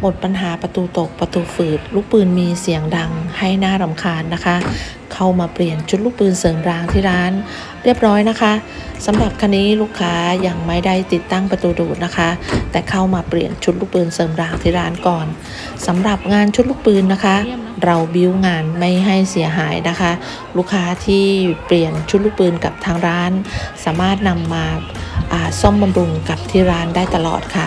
หมดปัญหาประตูตกประตูฝืด ลูกปืนมีเสียงดังให้หน่ารำคาญนะคะ เข้ามาเปลี่ยนชุดลูกปืนเสริมรางที่ร้าน เรียบร้อยนะคะสำหรับคันนี้ลูกค้ายังไม่ได้ติดตั้งประตูดูดนะคะ แต่เข้ามาเปลี่ยนชุดลูกปืนเสริมรางที่ร้านก่อนสำหรับงานชุดลูกปืนนะคะ เราบิ้วงานไม่ให้เสียหายนะคะ ลูกค้าที่เปลี่ยนชุดลูกปืนกับทางร้าน สามารถนำมาซ่อมบำรุงกับที่ร้านได้ตลอดค่ะ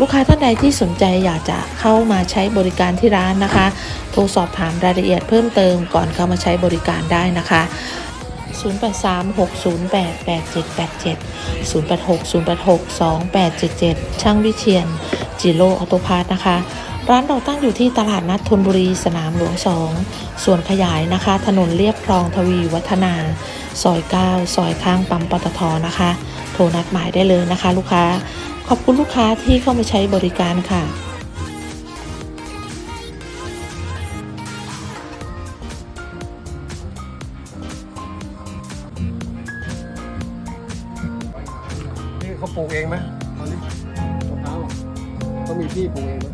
ลูกค้าท่านใดที่สนใจอยากจะเข้ามาใช้บริการที่ร้านนะคะ โทรสอบถามรายละเอียดเพิ่มเติมก่อนเข้ามาใช้บริการได้นะคะ 0836088787 0860862877 ช่างวิเชียน จิโร่ออโตพาร์ทนะคะ ร้านเราตั้งอยู่ที่ตลาดนัดธนบุรีสนามหลวง 2 ส่วนขยายนะคะ ถนนเลียบคลองทวีวัฒนา ซอย 9 ซอยข้างปั๊มปตทนะคะ โทรนัดหมายได้เลยนะคะ ลูกค้า ขอบคุณลูกค้าที่เข้ามาใช้บริการค่ะนี่เขาปลูกเองไหมตอนนี้มะพร้าวเขามีที่ปลูกเองไหม